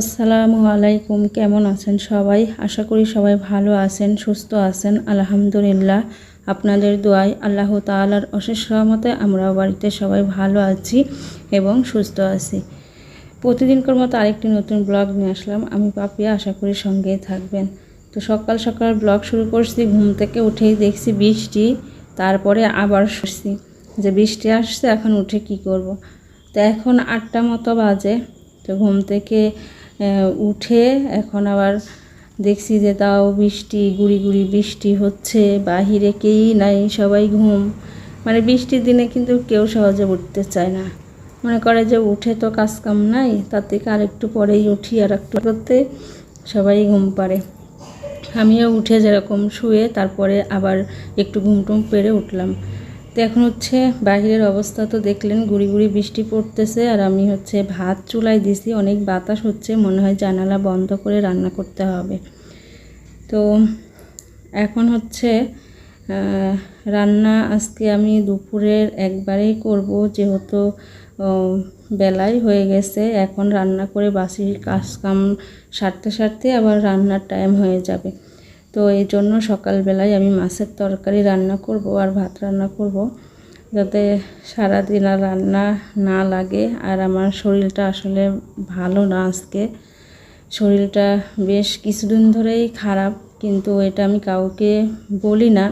আসসালামু আলাইকুম, কেমন আছেন সবাই? আশা করি সবাই ভালো আছেন, সুস্থ আছেন, আলহামদুলিল্লাহ। আপনাদের দোয়ায় আল্লাহ তাআলার অশেষ রহমতে আমরাও বাড়িতে সবাই ভালো আছি এবং সুস্থ আছি। প্রতিদিনকার মতো আরেকটি নতুন ব্লগ নিয়ে আসলাম। আমি পাপিয়া আশা করি সঙ্গেই থাকবেন। তো সকাল সকাল ব্লগ শুরু করছি, ঘুম থেকে উঠেই দেখছি বৃষ্টি, তারপরে আবার শুনছি যে বৃষ্টি আসছে, এখন উঠে কি করব। তো এখন আটটা মতো বাজে। তো ঘুম থেকে উঠে এখন আবার দেখছি যে তাও বৃষ্টি, গুড়ি গুড়ি বৃষ্টি হচ্ছে, বাহিরে কেই নাই, সবাই ঘুম। মানে বৃষ্টির দিনে কিন্তু কেউ সহজে উঠতে চায় না। মনে করে যে উঠে তো কাজ কাম নাই, তার থেকে আরেকটু পরেই উঠি আর একটু করতে সবাই ঘুম পারে আমিও উঠে যেরকম শুয়ে, তারপরে আবার একটু ঘুম টুম পেরে উঠলাম। তো এখন হচ্ছে বাইরের অবস্থা তো দেখলেন, গুড়ি গুড়ি বৃষ্টি পড়তেছে আর আমি হচ্ছে ভাত চুলায় দিছি, অনেক বাতাস হচ্ছে, মনে হয় জানালা বন্ধ করে রান্না করতে হবে। তো এখন হচ্ছে রান্না আজকে আমি দুপুরের একবারেই করব, যেহেতু বেলায় হয়ে গেছে, এখন রান্না করে বাসির কাজ কাম সারতে সারতে আবার রান্নার টাইম হয়ে যাবে। তো এই জন্য সকালবেলায় আমি মাছের তরকারি রান্না করব আর ভাত রান্না করব যাতে সারাদিন আর রান্না না লাগে আর আমার শরীরটা আসলে ভালো না আজকে। শরীরটা বেশ কিছুদিন ধরেই খারাপ, কিন্তু এটা আমি কাউকে বলি না।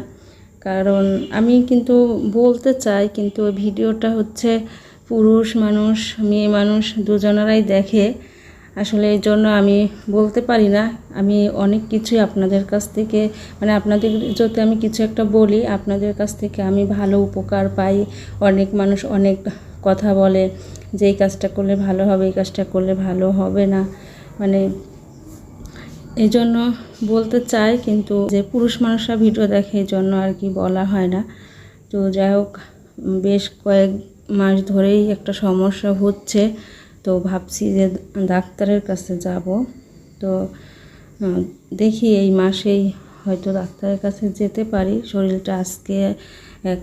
কারণ আমি কিন্তু বলতে চাই, কিন্তু ভিডিওটা হচ্ছে পুরুষ মানুষ, মেয়ে মানুষ দুজনেরাই দেখে। আসলে এই জন্য আমি বলতে পারি না। আমি অনেক কিছুই আপনাদের কাছ থেকে মানে আপনাদের যদি আমি কিছু একটা বলি, আপনাদের কাছ থেকে আমি ভালো উপকার পাই। অনেক মানুষ অনেক কথা বলে যে, এই কাজটা করলে ভালো হবে, এই কাজটা করলে ভালো হবে না। মানে এই জন্য বলতে চাই, কিন্তু যে পুরুষ মানুষরা ভিডিও দেখে এই জন্য আর কি বলা হয় না। তো যাই হোক, বেশ কয়েক মাস ধরেই একটা সমস্যা হচ্ছে। তো ভাবছি যে ডাক্তারের কাছে যাব। তো দেখি এই মাসেই হয়তো ডাক্তারের কাছে যেতে পারি। শরীরটা আজকে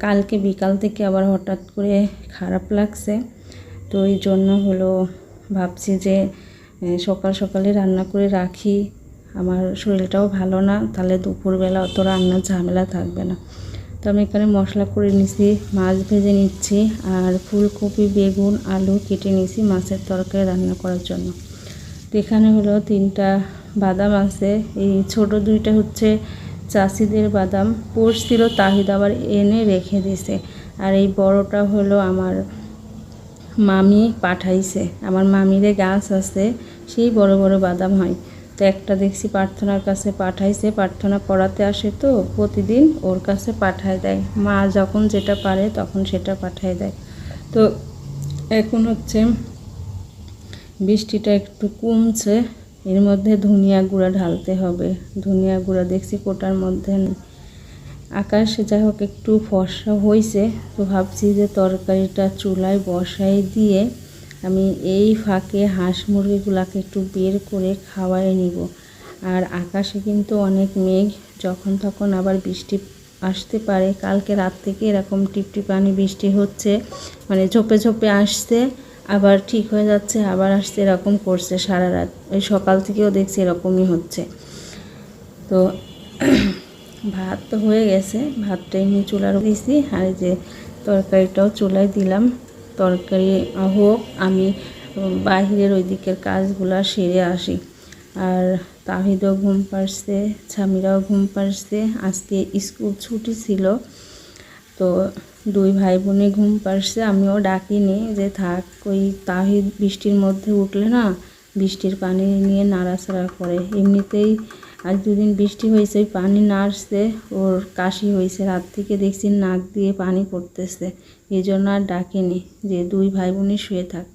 কালকে বিকাল থেকে আবার হঠাৎ করে খারাপ লাগছে। তো এই জন্য হলো ভাবছি যে সকাল সকালে রান্না করে রাখি। আমার শরীরটাও ভালো না, তাহলে দুপুরবেলা অত রান্নার ঝামেলা থাকবে না। তো আমি এখানে মশলা করে নিছি, মাছ ভেজে নিচ্ছি, আর ফুলকপি, বেগুন, আলু কেটে নিছি মাছের তরকারি রান্না করার জন্য। তো এখানে হলো তিনটা বাদাম আছে, এই ছোট দুইটা হচ্ছে চাষিদের বাদাম। পড়ছিল তাহিদ আবার এনে রেখে দিছে, আর এই বড়টা হলো আমার মামি পাঠাইছে। আমার মামিরে গাছ আছে, সেই বড় বড় বাদাম হয়। তো একটা দেখছি প্রার্থনার কাছে পাঠাইছে, প্রার্থনা পড়াতে আসে তো, প্রতিদিন ওর কাছে পাঠায় দেয়। মা যখন যেটা পারে তখন সেটা পাঠায় দেয়। তো এখন হচ্ছে বৃষ্টিটা একটু কমছে, এর মধ্যে ধনিয়া গুঁড়া ঢালতে হবে। ধনিয়া গুঁড়া দেখছি কোটার মধ্যে আকাশে যাই হোক একটু ফর্সা হয়েছে তো ভাবছি যে তরকারিটা চুলায় বসাই দিয়ে আমি এই ফাঁকে হাঁস মুরগিগুলাকে একটু বের করে খাওয়াই নিব। আর আকাশে কিন্তু অনেক মেঘ, যখন তখন আবার বৃষ্টি আসতে পারে। কালকে রাত থেকে এরকম টিপটিপানি বৃষ্টি হচ্ছে মানে ঝোপে ঝোপে আসছে, আবার ঠিক হয়ে যাচ্ছে, আবার আসতে এরকম করছে সারা রাত। ওই সকাল থেকেও দেখছি এরকমই হচ্ছে। তো ভাত তো হয়ে গেছে, ভাতটা এমনি চুলার দিয়েছি আর যে তরকারিটাও চুলায় দিলাম। তরকারি হোক, আমি বাহিরের ওই দিকের কাজগুলো সেরে আসি। আর তাহিদও ঘুম পাড়ছে, ছামিরাও ঘুম পাড়ছে। আজকে স্কুল ছুটি ছিল, তো দুই ভাই বোনে ঘুম পাড়ছে। আমিও ডাকিনি যে থাক, ওই তাহিদ বৃষ্টির মধ্যে উঠলে না বৃষ্টির পানি নিয়ে নাড়াচাড়া করে। এমনিতেই আজ দুদিন বৃষ্টি হয়েছে, ওই পানি না আসছে ওর কাশি হয়েছে। রাত থেকে দেখছি নাক দিয়ে পানি পড়তেছে এই জন্য আর ডাকিনি যে দুই ভাই বোনই শুয়ে থাক।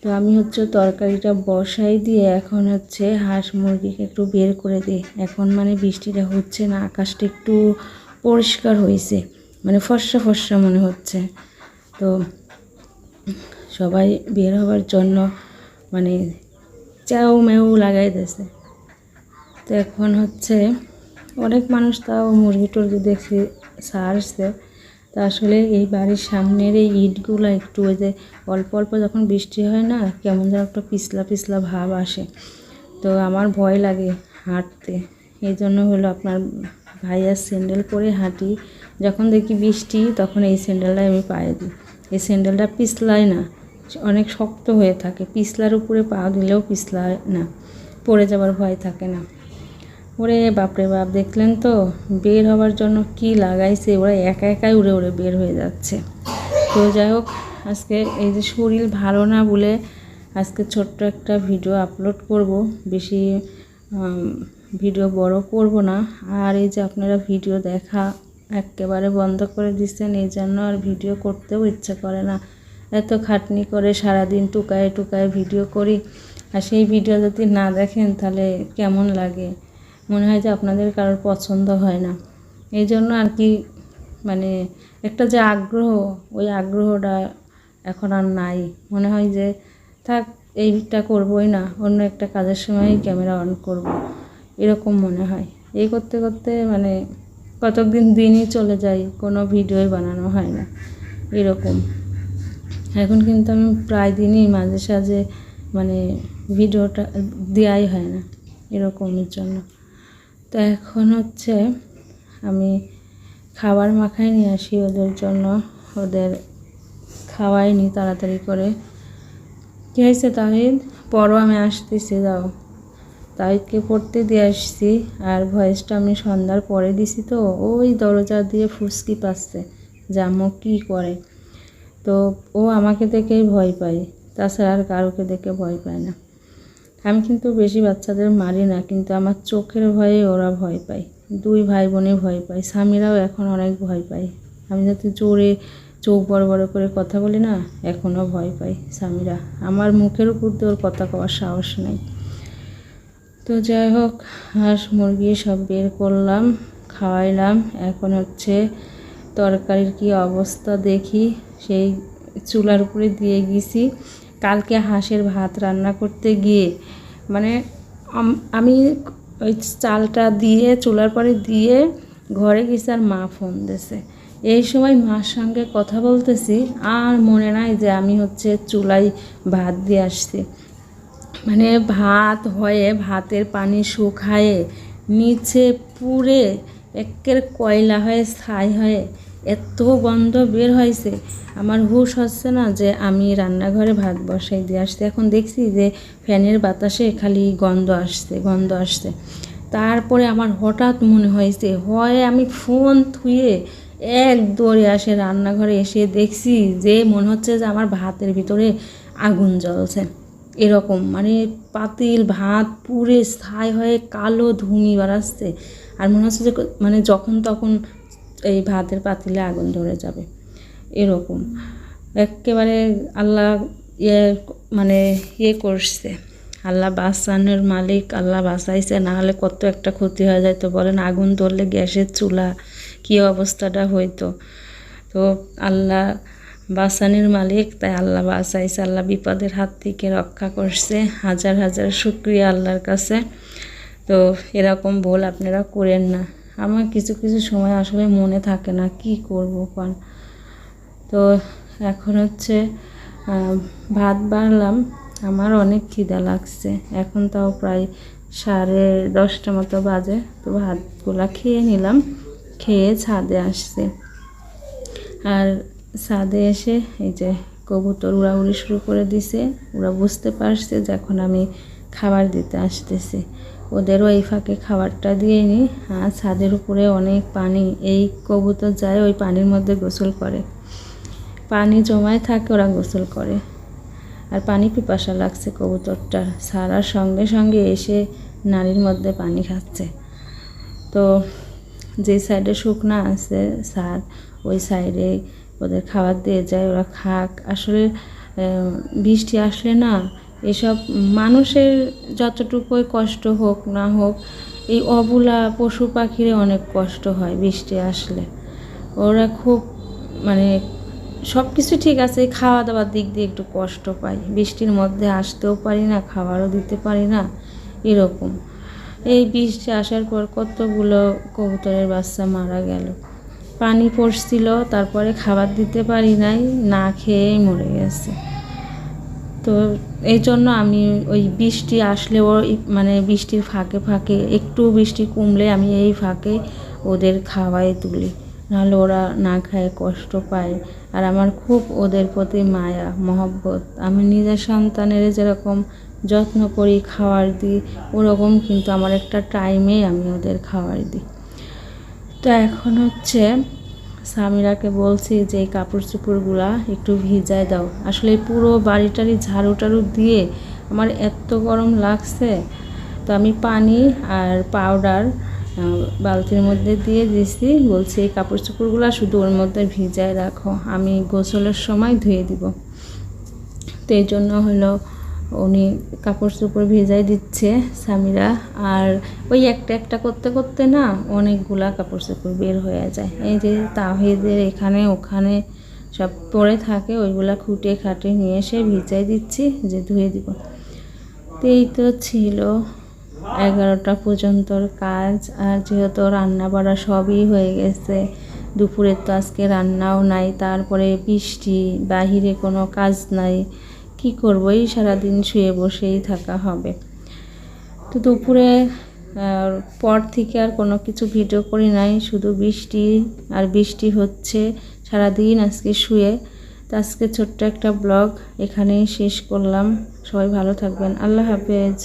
তো আমি হচ্ছে তরকারিটা বসাই দিয়ে এখন হচ্ছে হাঁস মুরগিকে একটু বের করে দিই। এখন মানে বৃষ্টিটা হচ্ছে না, আকাশটা একটু পরিষ্কার হয়েছে মানে ফর্সা ফর্সা মনে হচ্ছে। তো সবাই বের হওয়ার জন্য মানে চ্যাও ম্যাও লাগাই দিয়েছে তো এখন হচ্ছে অনেক মানুষ তাও মুরগি টুরগি দেখছি সারছে তা আসলে এই বাড়ির সামনের এই ইটগুলো একটু ওই যে অল্প অল্প যখন বৃষ্টি হয় না, কেমন যেন একটা পিছলা পিছলা ভাব আসে। তো আমার ভয় লাগে হাঁটতে। এই জন্য হলো আপনার ভাইয়ার স্যান্ডেল পরে হাঁটি। যখন দেখি বৃষ্টি, তখন এই স্যান্ডেলটাই আমি পায়ে দিই। এই স্যান্ডেলটা পিছলায় না, অনেক শক্ত হয়ে থাকে। পিছলার উপরে পা দিলেও পিছলায় না, পড়ে যাবার ভয় থাকে না। ওরে বাপরে বাপ, দেখলেন তো? বের হওয়ার জন্য কি লাগাইছে? ওরা একা একাই উড়ে উড়ে বের হয়ে যাচ্ছে। তো যাই হোক, আজকে এই যে শরীর ভালো না বলে আজকে ছোট্ট একটা ভিডিও আপলোড করব। বেশি ভিডিও বড় করব না। আর এই যে আপনারা ভিডিও দেখা একেবারে বন্ধ করে দিচ্ছেন, এই জন্য আর ভিডিও করতেও ইচ্ছে করে না। এত খাটনি করে সারাদিন টুকায় টুকায় ভিডিও করি। আর সেই ভিডিও যদি না দেখেন, তাহলে কেমন লাগে? মনে হয় যে আপনাদের কারোর পছন্দ হয় না। এই জন্য আর কি মানে একটা যে আগ্রহ, ওই আগ্রহটা এখন আর নাই। মনে হয় যে থাক, এইটা করবোই না, অন্য একটা কাজের সময় ক্যামেরা অন করব। এরকম মনে হয়। এই করতে করতে মানে কতদিন দিনই চলে যায়, কোনো ভিডিওই বানানো হয় না। এরকম। এখন কিন্তু আমি প্রায় দিনই মাঝে সাঝে মানে ভিডিওটা দেওয়াই হয় না, এরকমের জন্য। তো এখন হচ্ছে আমি খাবার মাখাই নিয়ে আসি ওদের জন্য। ওদের খাওয়াইনি তাড়াতাড়ি করে। কী হয়েছে তাহিদ? পরও আমি আসতেছি, যাও। তাহিদকে পড়তে দিয়ে আসছি, আর ভয়েসটা আমি সন্ধ্যার পরে দিছি তো। ওই দরজা দিয়ে ফুসকি পাচ্ছে, যে আম্মু কী করে। তো ও আমাকে দেখেই ভয় পায়, তাছাড়া আর কারোকে দেখে ভয় পায় না। আমি কিন্তু বেশি বাচ্চাদের মারি না, কিন্তু আমার চোখের ভয়ে ওরা ভয় পায়। দুই ভাই বোনে ভয় পায়, স্বামীরাও এখন অনেক ভয় পায়। আমি যাতে জোরে চোখ বড় বড় করে কথা বলি না, এখনও ভয় পাই স্বামীরা। আমার মুখের উপর দিয়ে ওর কথা কওয়ার সাহস নেই। তো যাই হোক হাঁস মুরগি সব বের করলাম, খাওয়াইলাম। এখন হচ্ছে তরকারির কি অবস্থা দেখি, সেই চুলার উপরে দিয়ে গেছি। কালকে হাঁসের ভাত রান্না করতে গিয়ে মানে আমি ওই চালটা দিয়ে, চুলার পরে দিয়ে ঘরে গেছি আর মা ফোন দিয়েছে এই সময় মার সঙ্গে কথা বলতেছি, আর মনে নাই যে আমি হচ্ছে চুলায় ভাত দিয়ে আসছি। মানে ভাত হয়ে ভাতের পানি শুকায়ে, নিচে পুড়ে একের কয়লা হয়ে ছাই হয়ে এত গন্ধ বের হয়েছে। আমার হুশ হচ্ছে না যে আমি রান্নাঘরে ভাত বসাই দিয়ে আসছি। এখন দেখছি যে ফ্যানের বাতাসে খালি গন্ধ আসছে গন্ধ আসছে। তারপরে আমার হঠাৎ মনে হয়েছে, হয় আমি ফোন থুয়ে এক দৌড়ে আসে রান্নাঘরে এসে দেখছি যে মনে হচ্ছে যে আমার ভাতের ভিতরে আগুন জ্বলছে। এরকম মানে পাতিল, ভাত পুড়ে ছাই হয়ে কালো ধুমি বাড়াচ্ছে আর মনে হচ্ছে যে মানে যখন তখন এই ভাতের পাতিলে আগুন ধরে যাবে। এরকম। একেবারে আল্লাহ ইয়ে মানে ইয়ে করছে। আল্লাহ বাঁচানোর মালিক আল্লাহ বাঁচাইছে না হলে কত একটা ক্ষতি হয়ে যায় তো বলেন, আগুন ধরলে গ্যাসের চুলা, কী অবস্থাটা হইতো? তো আল্লাহ বাঁচানোর মালিক, তাই আল্লাহ বাসাইছে আল্লাহ বিপদের হাত থেকে রক্ষা করছে। হাজার হাজার শুক্রিয়া আল্লাহর কাছে। তো এরকম ভুল আপনারা করেন না। আমার কিছু কিছু সময় আসলে মনে থাকে না, কি করব কোন তো এখন হচ্ছে ভাত বাড়লাম, আমার অনেক খিদা লাগছে। এখন তাও প্রায় সাড়ে দশটা মতো বাজে, তো ভাতগুলা খেয়ে নিলাম, খেয়ে ছাদে আসছে। আর ছাদে এসে এই যে কবুতর উড়াউড়ি শুরু করে দিছে, ওরা বুঝতে পারছে যে এখন আমি খাবার দিতে আসতেছে। ওদেরও এই ফাঁকে খাবারটা দিয়ে নিই আর ছাদের উপরে অনেক পানি, এই কবুতর যায় ওই পানির মধ্যে গোসল করে। পানি জমায় থাকে, ওরা গোসল করে। আর পানি পিপাসা লাগছে কবুতরটার। সারার সঙ্গে সঙ্গে এসে নালীর মধ্যে পানি খাচ্ছে। তো যে সাইডে শুকনা আছে সার, ওই সাইডে ওদের খাবার দিয়ে যায়, ওরা খাক। আসলে বৃষ্টি আসলে না এসব মানুষের যতটুকুই কষ্ট হোক না হোক, এই অবুলা পশু পাখিরে অনেক কষ্ট হয় বৃষ্টি আসলে। ওরা খুব মানে সব কিছু ঠিক আছে খাওয়া দাওয়ার দিক দিয়ে একটু কষ্ট পাই। বৃষ্টির মধ্যে আসতেও পারি না, খাবারও দিতে পারি না, এরকম। এই বৃষ্টি আসার পর কতগুলো কবুতরের বাচ্চা মারা গেল। পানি পড়ছিল, তারপরে খাবার দিতে পারি নাই, না খেয়েই মরে গেছে। তো এই জন্য আমি ওই বৃষ্টি আসলেও মানে বৃষ্টির ফাঁকে ফাঁকে, একটু বৃষ্টি কমলে আমি এই ফাঁকে ওদের খাওয়াই তুলি। নাহলে ওরা না খায়, কষ্ট পায়। আর আমার খুব ওদের প্রতি মায়া, মহব্বত। আমি নিজের সন্তানের যেরকম যত্ন করি, খাওয়ার দিই, ওরকম কিন্তু আমার একটা টাইমে আমি ওদের খাওয়ার দিই। তো এখন হচ্ছে সামিরাকে বলছি যে, এই কাপড় চোপড়গুলা একটু ভিজায় দাও। আসলে পুরো বাড়িটারি ঝাড়ু টাড়ু দিয়ে আমার এত গরম লাগছে। তো আমি পানি আর পাউডার বালতির মধ্যে দিয়ে দিছি। বলছি, এই কাপড় চোপড়গুলো শুধু ওর মধ্যে ভিজায় রাখো। আমি গোসলের সময় ধুয়ে দিব। তো এই জন্য হলো উনি কাপড় চোপড় ভেজাই দিচ্ছে স্বামীরা। আর ওই একটা একটা করতে করতে না অনেকগুলা কাপড় চোপড় বের হয়ে যায়। এই যে তাহিদের এখানে ওখানে সব পড়ে থাকে, ওইগুলা খুঁটে খাটে নিয়ে এসে ভিজাই দিচ্ছি যে ধুয়ে দিব। এই তো ছিল এগারোটা পর্যন্তর কাজ, আর যেহেতু রান্না বাড়া সবই হয়ে গেছে দুপুরের তো আজকে রান্নাও নাই, তারপরে বৃষ্টি, বাহিরে কোনো কাজ নাই। কি করব? এই সারাদিন শুয়ে বসেই থাকা হবে। তো দুপুরে পর থেকে আর কোনো কিছু ভিডিও করি নাই, শুধু বৃষ্টি আর বৃষ্টি হচ্ছে সারাদিন আজকে শুয়ে। তো আজকে ছোট্ট একটা ব্লগ এখানেই শেষ করলাম। সবাই ভালো থাকবেন। আল্লাহ হাফেজ।